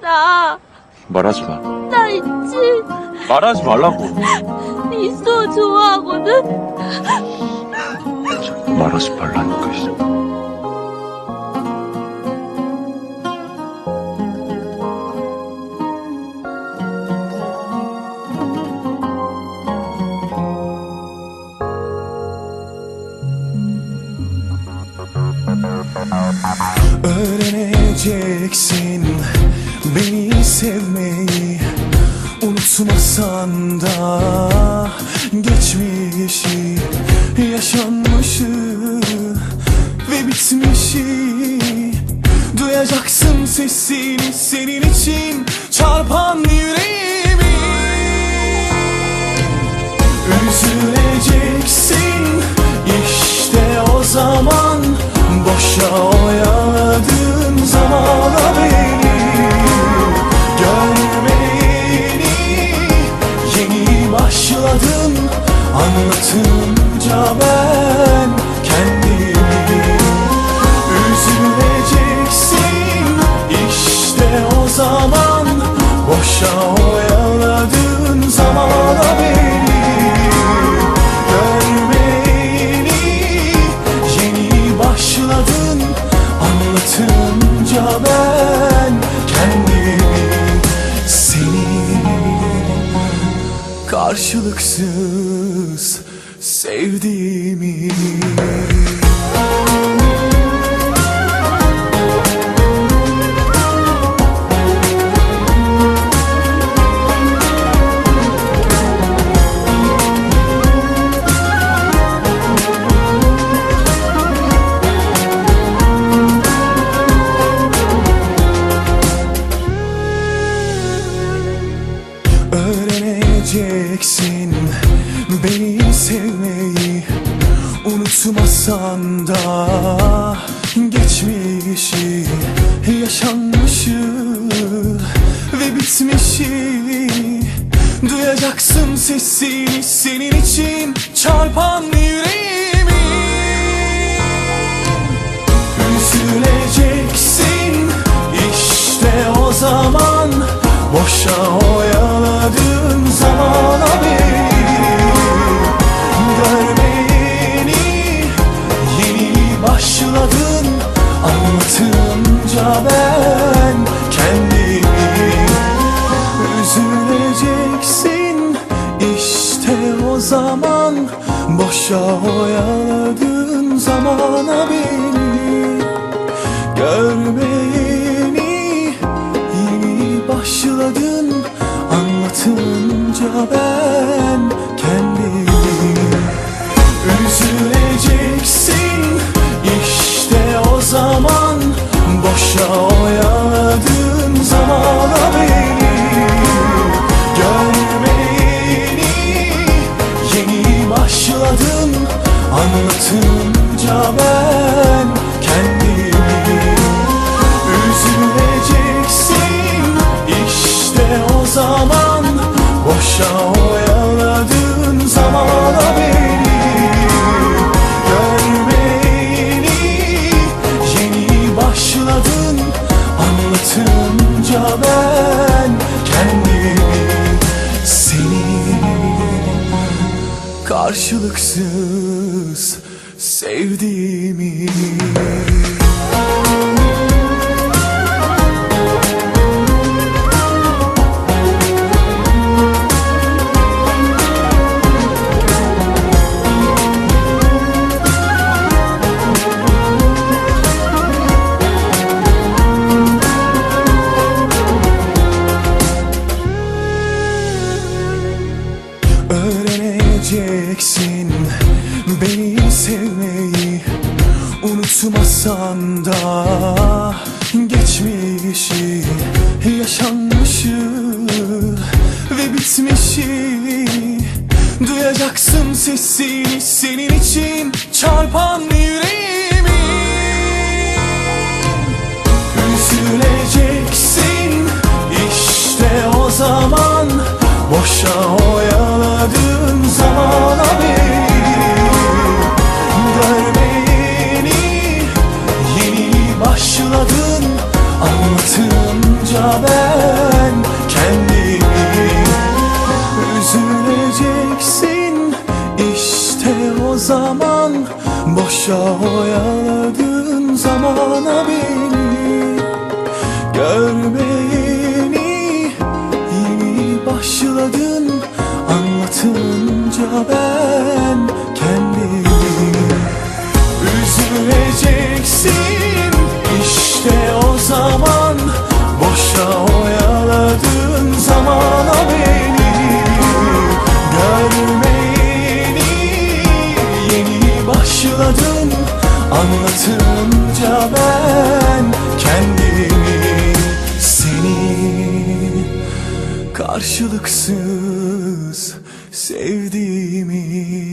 나, 말하지 마. 나 있지. 말하지 말라고. 있어, 좋아하거든? 말하지 말라니까. 씨. Öğreneceksin beni sevmeyi Unutmasan da geçmişi Yaşanmışı ve bitmişi Duyacaksın sesini senin için çarpan Anlatınca ben kendimi Üzüleceksin. İşte o zaman Boşa oyaladığın zamana beni Görmeyeni yeni başladın. Anlatınca ben kendimi Seni karşılıksız sevdiğimi. Öğreneceksin beni sevmeyi Unutmasan da geçmişi Yaşanmışı ve bitmişi Duyacaksın sesini senin için çarpan yüreğimi Üzüleceksin işte o zaman Boşa oyaladığın zamana beni yeni başladın Anlatınca ben kendimi. Üzüleceksin işte o zaman. Boşa oyaladığın zamana beni. Görmeyeni yeni başladın Anlatınca ben karşılıksız sevdiğimi Unutmasan da geçmişi Yaşanmışı ve bitmişi Duyacaksın sesini senin Anlatınca ben kendimi Seni karşılıksız sevdiğimi